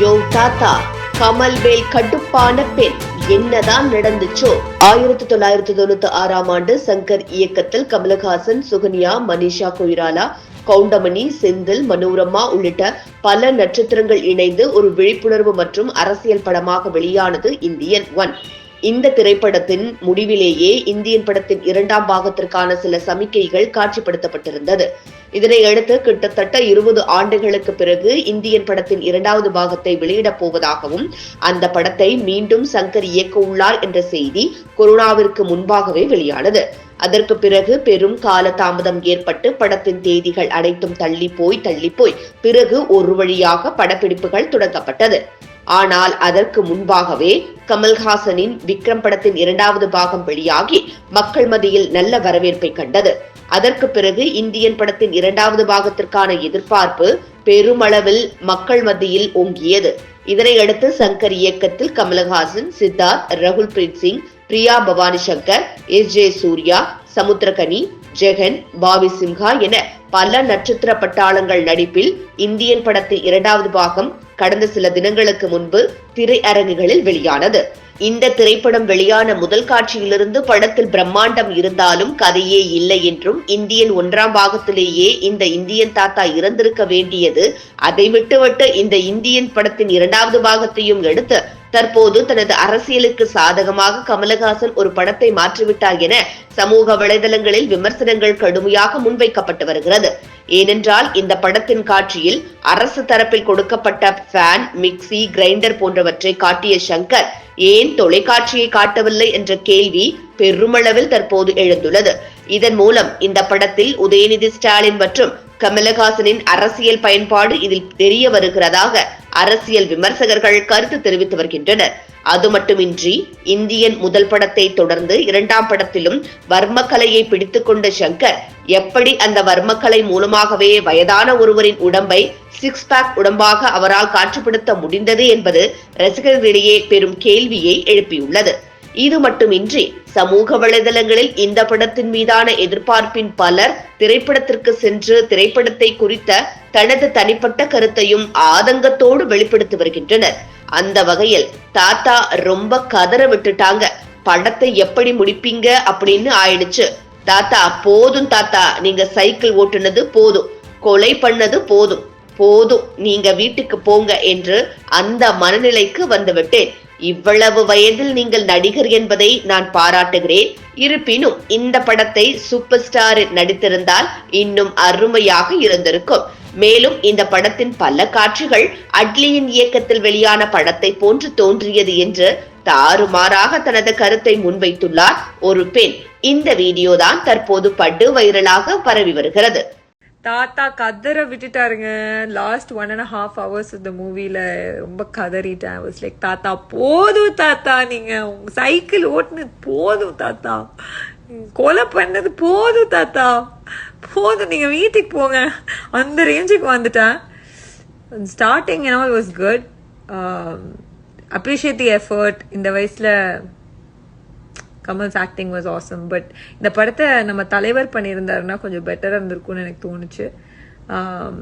யோ தாத்தா கமல்வேல் கட்டுப்பான பெண். என்னதான் நடந்துச்சோ? ஆயிரத்தி தொள்ளாயிரத்தி தொண்ணூத்தி ஆறாம் ஆண்டு சங்கர் இயக்கத்தில் கமலஹாசன் சுகன்யா மனிஷா கொய்ராலா கவுண்டமணி செந்தில் மனோரமா உள்ளிட்ட பல நட்சத்திரங்கள் இணைந்து ஒரு விழிப்புணர்வு மற்றும் அரசியல் படமாக வெளியானது இந்தியன் ஒன். இந்த திரைப்படத்தின் முடிவிலேயே இந்தியன் படத்தின் இரண்டாம் பாகத்திற்கான சில சமிக்கைகள் காட்சிப்படுத்தப்பட்டிருந்தது. இதனை அடுத்து கிட்டத்தட்ட இருபது ஆண்டுகளுக்கு பிறகு இந்தியன் படத்தின் இரண்டாவது பாகத்தை வெளியிடப் போவதாகவும் அந்த படத்தை மீண்டும் சங்கர் இயக்க உள்ளார் என்ற செய்தி கொரோனாவிற்கு முன்பாகவே வெளியானது. அதற்கு பிறகு பெரும் கால தாமதம் ஏற்பட்டு படத்தின் தேதிகள் அனைத்தும் தள்ளி போய் தள்ளி போய் பிறகு ஒரு வழியாக படப்பிடிப்புகள் தொடங்கப்பட்டது. ஆனால் அதற்கு முன்பாகவே கமல்ஹாசனின் விக்ரம் படத்தின் இரண்டாவது பாகம் வெளியாகி மக்கள் மத்தியில் நல்ல வரவேற்பை கண்டது. அதற்கு பிறகு இந்தியன் படத்தின் இரண்டாவது பாகத்திற்கான எதிர்பார்ப்பு பெருமளவில் மக்கள் மத்தியில் ஓங்கியது. இதனையடுத்து சங்கர் இயக்கத்தில் கமலஹாசன் சித்தார்த் ரகுல் பிரீத் சிங் பிரியா பவானி சங்கர் எஸ் ஜே சூர்யா சமுத்திரகனி ஜெகன் பாபி சிம்ஹா என பல நட்சத்திர பட்டாளங்கள் நடிப்பில் இந்தியன் படத்தின் இரண்டாவது பாகம் கடந்த சில தினங்களுக்கு முன்பு திரையரங்குகளில் வெளியானது. இந்த திரைப்படம் வெளியான முதல் காட்சியிலிருந்து படத்தில் பிரம்மாண்டம் இருந்தாலும் கதையே இல்லை என்றும் இந்தியன் ஒன்றாம் பாகத்திலேயே இந்த இந்தியன் தாத்தா இறந்திருக்க வேண்டியது அதை விட்டுவிட்டு இந்த இந்தியன் படத்தின் இரண்டாவது பாகத்தையும் எடுத்து தற்போது தனது அரசியலுக்கு சாதகமாக கமலஹாசன் ஒரு படத்தை மாற்றிவிட்டார் என சமூக வலைதளங்களில் விமர்சனங்கள் கடுமையாக முன்வைக்கப்பட்டு வருகிறது. ஏனென்றால் இந்த படத்தின் காட்சியில் அரசு தரப்பில் கொடுக்கப்பட்ட ஃபேன் மிக்சி கிரைண்டர் போன்றவற்றை காட்டிய சங்கர் ஏன் தொலைக்காட்சியை காட்டவில்லை என்ற கேள்வி பெருமளவில் தற்போது எழுந்துள்ளது. இதன் மூலம் இந்த படத்தில் உதயநிதி ஸ்டாலின் மற்றும் கமலஹாசனின் அரசியல் பயன்பாடு இதில் தெரிய வருகிறதாக அரசியல் விமர்சகர்கள் கருத்து தெரிவித்து வருகின்றனர். அது மட்டுமின்றி இந்தியன் முதல் படத்தை தொடர்ந்து இரண்டாம் படத்திலும் வர்மக்கலையை பிடித்துக்கொண்ட சங்கர் எப்படி அந்த வர்மக்கலை மூலமாகவே வயதான ஒருவரின் உடம்பை சிக்ஸ் பேக் உடம்பாக அவரால் காட்சிப்படுத்த முடிந்தது என்பது ரசிகர்களிடையே பெரும் கேள்வியை எழுப்பியுள்ளது. இது மட்டுமின்றி சமூக வலைதளங்களில் இந்த படத்தின் மீதான எதிர்பார்ப்பின் பலர் திரைப்படத்திற்கு சென்று திரைப்படத்தை குறித்த தனது தனிப்பட்ட கருத்தையும் ஆதங்கத்தோடு வெளிப்படுத்தி வருகின்றனர். அந்த வகையில் தாத்தா ரொம்ப கதற விட்டுட்டாங்க. படத்தை எப்படி முடிப்பீங்க அப்படின்னு ஆயிடுச்சு. தாத்தா போதும் தாத்தா நீங்க சைக்கிள் ஓட்டுனது போதும். கொலை பண்ணது போதும். போதும் நீங்க வீட்டுக்கு போங்க என்று அந்த மனநிலைக்கு வந்துவிட்டேன். இவ்வளவு வயதில் நீங்கள் நடிகர் என்பதை நான் பாராட்டுகிறேன். இருப்பினும் இந்த படத்தை சூப்பர் ஸ்டார் நடித்திருந்தால் இன்னும் அருமையாக இருந்திருக்கும். மேலும் இந்த படத்தின் பல காட்சிகள் அட்லியின் இயக்கத்தில் வெளியான படத்தை போன்று தோன்றியது என்று தாறுமாறாக தனது கருத்தை முன்வைத்துள்ளார் ஒரு பெண். இந்த வீடியோ தான் தற்போது படு வைரலாக பரவி வருகிறது. தாத்தா கதற விட்டுட்டாருங்க. Last one and half hours இந்த மூவில ரொம்ப கதறிட்டேன். வாஸ் லைக் தாத்தா போதும் தாத்தா நீங்க. உங்க சைக்கிள் ஓட்டுனது போதும் தாத்தா. கொலை பண்ணது போதும் தாத்தா. போதும் நீங்கள் வீட்டுக்கு போங்க. அந்த ரேஞ்சுக்கு வந்துட்டேன். ஸ்டார்டிங் என்ன was good appreciate the effort இந்த வயசில் Kamal's acting was awesome but இந்த படத்தை நம்ம தலைவர் பண்ணியிருந்தாருன்னா கொஞ்சம் பெட்டராக இருந்திருக்கும்னு எனக்கு தோணுச்சு. Um,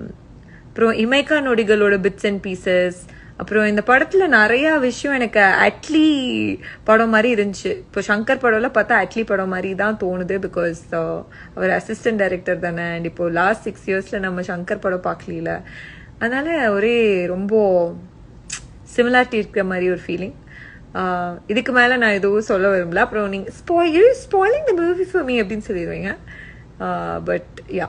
அப்புறம் இமைக்கா நொடிகளோட பிட்ஸ் அண்ட் பீசஸ் அப்புறம் இந்த படத்துல நிறைய விஷயம் எனக்கு அட்லி படம் மாதிரி இருந்துச்சு. இப்போ சங்கர் படம்ல பார்த்தா அட்லி படம் மாதிரி தான் தோணுது பிகாஸ் uh, அவர் அசிஸ்டன்ட் டைரக்டர் தானே. அண்ட் இப்போ லாஸ்ட் சிக்ஸ் இயர்ஸ்ல நம்ம சங்கர் படம் பார்க்கல அதனால ஒரே ரொம்ப சிமிலாரிட்டி இருக்கிற மாதிரி ஒரு ஃபீலிங் uh, இதுக்கு மேல நான் எதுவும் சொல்ல விரும்பல. அப்புறம் நீங்க spoil spoiling the movie for me அப்படின்னு சொல்லிடுவீங்க. Uh, but yeah